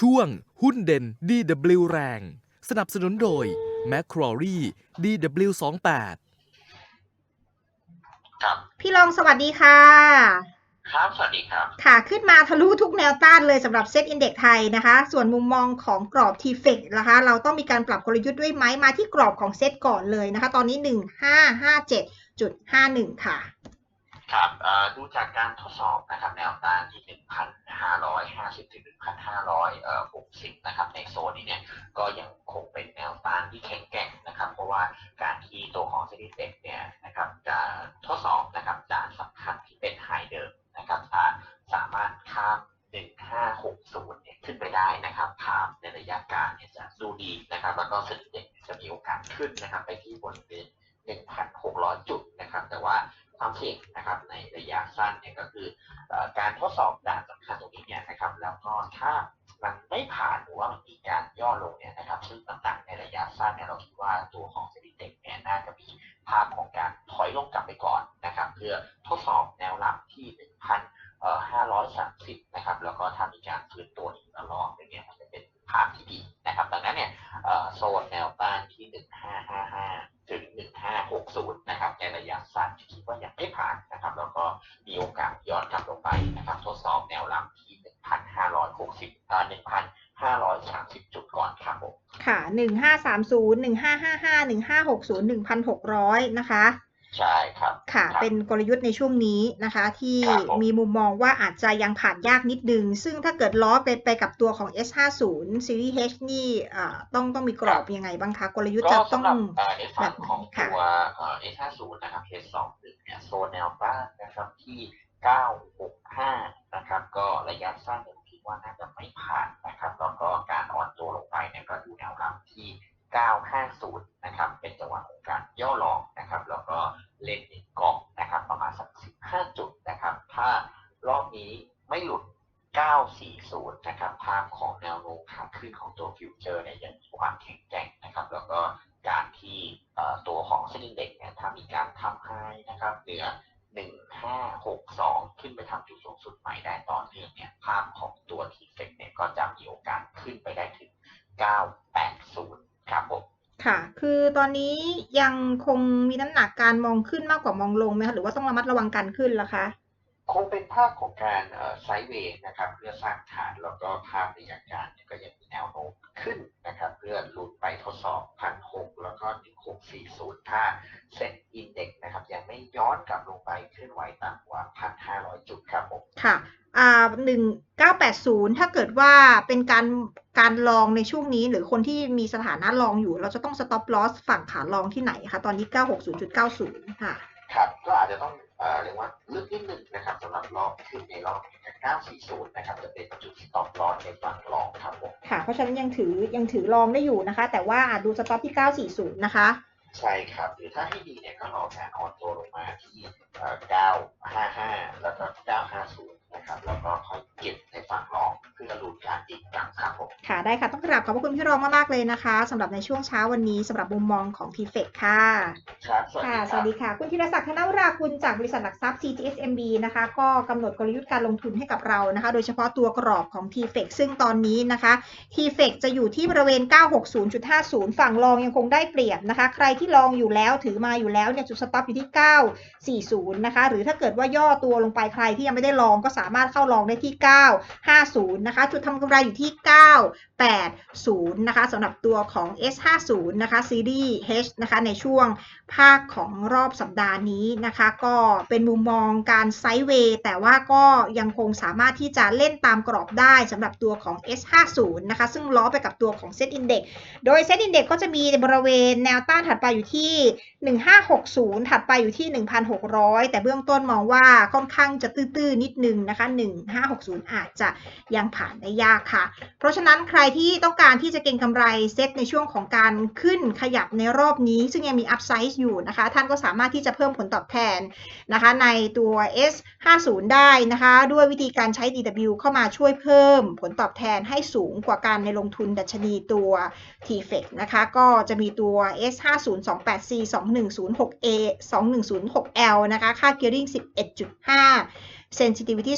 ช่วงหุ้นเด่น DW แรง สนับสนุนโดย m c q u a r i e DW28 ครับพี่รองสวัสดีค่ะ ครับ สวัสดีครับ ค่ะ ขึ้นมาทะลุทุกแนวต้านเลยสำหรับเซ็ตอินเด็กไทยนะคะ ส่วนมุมมองของกรอบ t f e c นะคะ เราต้องมีการปรับกลยุทธ์ด้วยไหมมาที่กรอบของเซ็ตก่อนเลยนะคะ ตอนนี้ 1557.51 ค่ะ ครับดูจากการทดสอบนะครับแนวต้านที่ 1,550 ถึง 1,560 นะครับ ในโซนนี้เนี่ยก็ยังคงเป็นแนวต้านที่แข็งแกร่งนะครับ เพราะว่าการที่ตัวของเซ็นดิเต็กเนี่ยนะครับจะทดสอบนะครับจากสำคัญที่เป็นไฮเดิมนะครับสามารถข้าม 1560 เนี่ยขึ้นไปได้นะครับภาพในระยะกางเนี่ยจะดูดีนะครับ แล้วก็เซ็นดิเต็กจะมีโอกาสขึ้นนะครับ ไปที่บริเวณ1,600 จุดนะครับ แต่ว่า ความเสี่ยงนะครับในระยะสั้นเนี่ยก็คืออการทดสอบด่านสำคัญตรงนี้เนี่ยนะครับแล้วก็ถ้ามันไม่ผ่านหรือว่ามันมีการย่อลงเนี่ยนะครับ ซึ่งต่างๆในระยะสั้นเนี่ยเราคิดว่าตัวของเซ็นดิเต็กเนี่ยน่าจะมีภาพของการถอยลงกลับไปก่อนนะครับ เพื่อทดสอบแนวรับที่ 1,530 นะครับ แล้วก็ถ้ามีการฟื้นตัวอีกระลอกหนึงเนี่ยมันจะเป็นภาพที่ดีนะครับ ดังนั้นเนี่ยโซนแนวต้านที่ 1555 ถึง 1560 นะค ระยะสั้นที่คิดว่ายังไม่ผ่านนะครับ แล้วก็มีโอกาสย้อนกลับลงไปนะครับ ทดสอบแนวรับที่ 1,560อ่า1,530 จุดก่อนครับผมค่ะ 1530 1555 1560 1600 นะคะ ใช่ครับค่ะครับเป็นกลยุทธ์ในช่วงนี้นะคะ ที่ครับผมมีมุมมองว่าอาจจะยังผ่านยากนิดนึง ซึ่งถ้าเกิดล้อไปไปกับตัวของ S50 Series H นี่อ่าต้องต้องมีกรอบยังไงบ้างคะ กลยุทธ์ก็จะต้องสำหรับเอ่อในฝั่งของค่ะตัวเอ่อ S50 นะครับ H21 เนี่ยโซนแนวต้านนะครับที่ 965 นะครับ ก็ระยะสั้นเนี่ยคิดว่าน่าจะไม่ผ่านนะครับแล้วก็การอ่อนตัวลงไปเนี่ยก็ดูแนวรับที่ 950 นะครับ เป็นจังหวะของการย่อลงนะครับ แล้วก็ เล่นหนึ่งกองนะครับ ประมาณสัก 15 จุดนะครับ ถ้ารอบนี้ไม่หลุด 940 นะครับ ภาพของแนวโน้มขาขึ้นของตัวฟิวเจอร์เนี่ยยังมีความแข็งแกร่งนะครับ แล้วก็การที่ตัวของเซ็นเด็กเนี่ยถ้ามีการทำให้นะครับเหนือ1562 ขึ้นไปทำจุดสูงสุดใหม่ได้ต่อเนื่องเนี่ยภาพของตัวทีเฟกเนี่ยก็จะมีโอกาสขึ้นไปได้ถึง 980 ครับผม ค่ะ คือตอนนี้ยังคงมีน้ำหนักการมองขึ้นมากกว่ามองลงไหมคะ หรือว่าต้องระมัดระวังการขึ้นล่ะคะ คงเป็นภาพของการไซด์เวย์นะครับเพื่อสร้างฐานแล้วก็ภาพในยะการเนี่ยก็ยังมีแนวโน้มขึ้นนะครับเพื่อหลุดไปทดสอบพันหกแล้วก็หนึ่งหกสี่ศูนย์ถ้าเซ็นอินเด็กนะครับยังไม่ย้อนกลับลงไปเคลื่อนไหวต่ำกว่าพันห้าร้อยจุดครับผมค่ะอ่าหนึ่งเก้าแปดศูนย์ถ้าเกิดว่าเป็นการการลองในช่วงนี้ หรือคนที่มีสถานะลองอยู่ เราจะต้อง stop loss ฝั่งขาลองที่ไหนคะตอนนี้เก้าหกศูนย์จุดเก้าศูนย์ค่ะครับก็อาจจะต้อง เอ่อเรียกว่าลึกนิดหนึ่งนะครับสำหรับรอบขึ้นในรอบ940นะครับจะเป็นจุด stop loss ในฝั่งรองครับผมค่ะ เพราะฉะนั้นยังถือยังถือลองได้อยู่นะคะ แต่ว่าอาจดูสต็อปที่ 940 นะคะ ใช่ครับหรือถ้าให้ดีเนี่ยก็รอการอ่อนตัวลงมาที่เอ่อ955 แล้วก็ 950 นะครับ แล้วก็ค่อยเก็บในฝั่งรองเพื่อลุ้นการอีก ครั้งครับผมค่ะได้ค่ะต้องกราบขอบพระคุณพี่รองมากๆเลยนะคะสำหรับในช่วงเช้าวันนี้สำหรับมุมมองของ t f e c ค่ะครับสวัสดีค่ะคสรัวับสดีค่ะ คุณธีรศักดิ์ธนวราคุณจากบริษัทหลักทรัพย์ CGSMB นะคะ ก็กำหนดกลยุทธ์การลงทุนให้กับเรานะคะ โดยเฉพาะตัวกรอบของ t f e c ซึ่งตอนนี้นะคะ t f e c จะอยู่ที่บริเวณ 960.50 ฝั่งรองยังคงได้เปรียบนะคะ ใครที่ลองอยู่แล้วถือมาอยู่แล้วเนี่ยจุดสต็อปอยู่ที่ 940 นะคะ หรือถ้าเกิดว่าย่อตัวลงไปใครที่ยังไม่ได้ลองก็สามารถเข้าลองได้ที่ 950 นะคะ จุดทำกำไรอยู่ที่980 นะคะสำหรับตัวของ S50 นะคะซีรีส์ H นะคะในช่วงภาคของรอบสัปดาห์นี้นะคะ ก็เป็นมุมมองการไซด์เวย์แต่ว่าก็ยังคงสามารถที่จะเล่นตามกรอบได้สำหรับตัวของ S50 นะคะ ซึ่งล้อไปกับตัวของ Set Index โดย Set Index ก็จะมีบริเวณแนวต้านถัดไปอยู่ที่ 1560 ถัดไปอยู่ที่ 1,600 แต่เบื้องต้นมองว่าค่อนข้างจะตื้อๆนิดนึงนะคะ 1560 อาจจะยังผ่านได้ยากค่ะเพราะฉะนั้นใครที่ต้องการที่จะเก็งกำไรเซตในช่วงของการขึ้นขยับในรอบนี้ ซึ่งยังมีอัพไซด์อยู่นะคะ ท่านก็สามารถที่จะเพิ่มผลตอบแทนนะคะในตัว S50 ได้นะคะ ด้วยวิธีการใช้ DW เข้ามาช่วยเพิ่มผลตอบแทนให้สูงกว่าการในลงทุนดัชนีตัว TFEC นะคะ ก็จะมีตัว S50 28C 2106A 2106L นะคะ ค่า gearing 11.5 sensitivity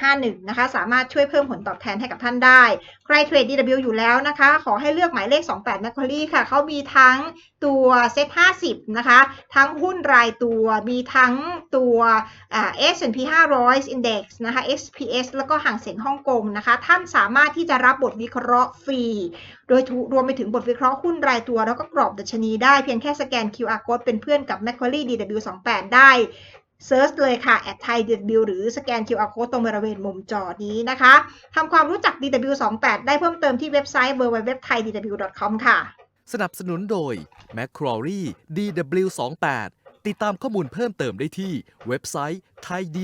0.51 นะคะ สามารถช่วยเพิ่มผลตอบแทนให้กับท่านได้ ใครเทรด DW อยู่แล้วนะคะ ขอให้เลือกหมายเลข 28 Macquarie ค่ะ เขามีทั้งตัวเซ็ต50 นะคะ ทั้งหุ้นรายตัว มีทั้งตัว S&P 500 Index นะคะ XPS แล้วก็ห่างเสียงฮ่องกงนะคะ ท่านสามารถที่จะรับบทวิเคราะห์ฟรี โดยรวมไปถึงบทวิเคราะห์หุ้นรายตัว แล้วก็กรอบดัชนีได้เพียงแค่สแกน QR code เป็นเพื่อนกับ Macquarie DW28 ได้ เซิร์ชเลยค่ะ at Thai DW หรือสแกน QR code ตรงบริเวณมุมจอนี้นะคะทำความรู้จัก DW28 ได้เพิ่มเติมที่เว็บไซต์ www.thaidw.com ค่ะ สนับสนุนโดย Macquarie DW28 ติดตามข้อมูลเพิ่มเติมได้ที่เว็บไซต์ thaidw